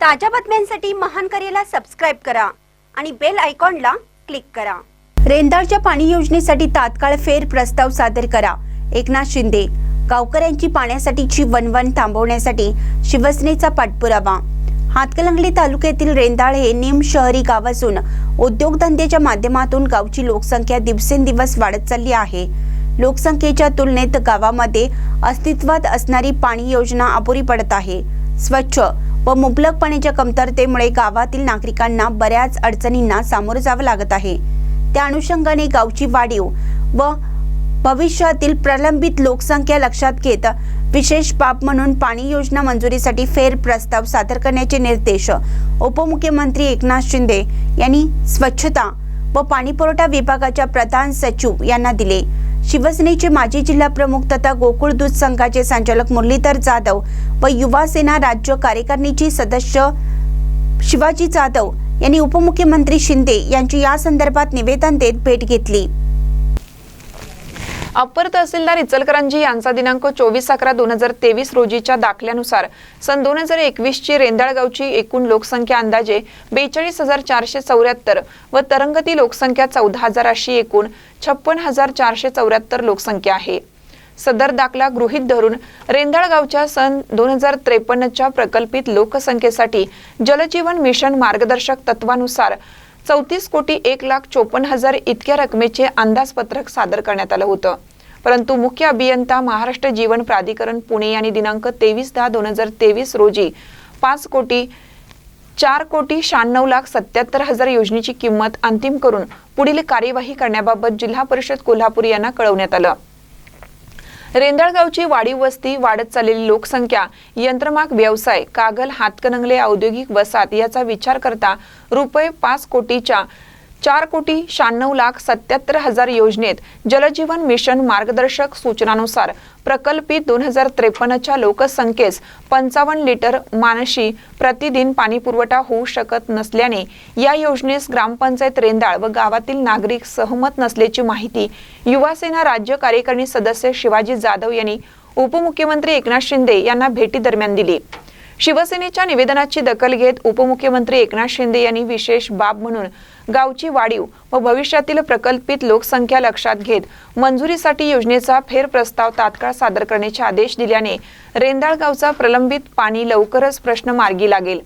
ताज्या बातम्यांसाठी महान करेला सबस्क्राईब करा आणि बेल आयकॉनला क्लिक करा. रेंदाळच्या पाणी योजनेसाठी तात्काळ फेर प्रस्ताव सादर करा. एकनाथ शिंदे गावकऱ्यांची पाण्यासाठीची वनवन थांबवण्यासाठी शिवसेनेचा पाठपुरावा. हातकलंगली तालुक्यातील रेंदाळ हे निम शहरी गाव असून उद्योगधंद्याच्या माध्यमातून गावची लोकसंख्या दिवसेंदिवस वाढत चालली आहे. लोकसंख्येच्या तुलनेत गावामध्ये अस्तित्वात असणारी पाणी योजना अपुरी पडत आहे. स्वच्छ व मुबलक पाण्याच्या कमतरतेमुळे गावातील नागरिकांना बऱ्याच अडचणींना सामोरं जावं लागत आहे. त्या अनुषंगाने गावची वाढीव व भविष्यातील प्रलंबित लोकसंख्या लक्षात घेत विशेष बाब म्हणून पाणी योजना मंजुरीसाठी फेर प्रस्ताव सादर करण्याचे निर्देश उपमुख्यमंत्री एकनाथ शिंदे यांनी स्वच्छता व पाणीपुरवठा विभागाच्या प्रधान सचिव यांना दिले. शिवसेनेचे माजी जिल्हा प्रमुख तथा गोकुळ दूध संघाचे संचालक मुरलीधर जाधव व युवा सेना राज्य कार्यकारिणीची सदस्य शिवाजी जाधव यांनी उपमुख्यमंत्री शिंदे यांची या संदर्भात निवेदन देत भेट घेतली. अपर तहसीलदार इचलकरंजी यांचा दिनांक चोवीस अकरा दोन हजार तेवीस रोजीच्या दाखल्यानुसार सन दोन हजार एकवीसची रेंदाळगावची एकूण लोकसंख्या अंदाजे बेचाळीस हजार चारशे चौऱ्याहत्तर व तरंगती लोकसंख्या चौदा हजार अशी एकूण छप्पन हजार चारशे चौऱ्याहत्तर लोकसंख्या आहे. सदर दाखला गृहीत धरून रेंदाळगावच्या सन दोन हजार त्रेपन्नच्या प्रकल्पित लोकसंख्येसाठी जलजीवन मिशन मार्गदर्शक तत्वानुसार चौतीस कोटी एक लाख चोपन्न हजार इतक्या रकमेचे अंदाजपत्रक सादर करण्यात आलं होतं. परंतु मुख्य अभियंता महाराष्ट्र जीवन प्राधिकरण पुणे यांनी दिनांक तेवीस दहा दोन हजार तेवीस रोजी पाच कोटी चार कोटी शहाण्णव लाख सत्याहत्तर हजार योजनेची किंमत अंतिम करून पुढील कार्यवाही करण्याबाबत जिल्हा परिषद कोल्हापूर यांना कळवण्यात आलं. रेंदळगावची वाढीव वस्ती वाढत चाललेली लोकसंख्या यंत्रमाग व्यवसाय कागल हातकणंगले औद्योगिक वसाहत याचा विचार करता रुपये पाच कोटीच्या चार कोटी शहाण्णव लाख सत्याहत्तर हजार योजनेत जलजीवन मिशन मार्गदर्शक सूचनानुसार प्रकल्पित दोन हजार त्रेपन्नच्या लोकसंख्येस पंचावन्न लिटर मानशी प्रतिदिन पाणीपुरवठा होऊ शकत नसल्याने या योजनेस ग्रामपंचायत रेंदाळ व गावातील नागरिक सहमत नसल्याची माहिती युवासेना राज्य कार्यकारिणी सदस्य शिवाजी जाधव यांनी उपमुख्यमंत्री एकनाथ शिंदे यांना भेटी दरम्यान दिली. शिवसेनेच्या निवेदनाची दखल घेत उपमुख्यमंत्री एकनाथ शिंदे यांनी विशेष बाब म्हणून गावची वाढीव व भविष्यातील प्रकल्पित लोकसंख्या लक्षात घेत मंजुरीसाठी योजनेचा फेरप्रस्ताव तात्काळ सादर करण्याचे आदेश दिल्याने रेंदाळ गावचा प्रलंबित पाणी लवकरच प्रश्न मार्गी लागेल.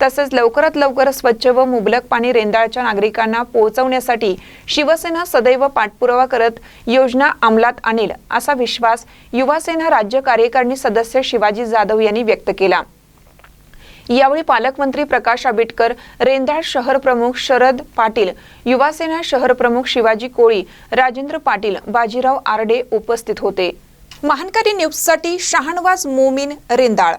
तसेच लवकरात लवकर स्वच्छ व मुबलक पाणी रेंदाळच्या नागरिकांना पोहोचवण्यासाठी शिवसेना सदैव पाठपुरावा करत योजना अंमलात आणेल असा विश्वास युवासेना राज्य कार्यकारिणी सदस्य शिवाजी जाधव यांनी व्यक्त केला. यावेळी पालकमंत्री प्रकाश आंबेडकर रेंदाळ शहर प्रमुख शरद पाटील युवासेना शहर प्रमुख शिवाजी कोळी राजेंद्र पाटील बाजीराव आरडे उपस्थित होते. महानकारी न्यूजसाठी शहानवाज मोमीन रेंदाळ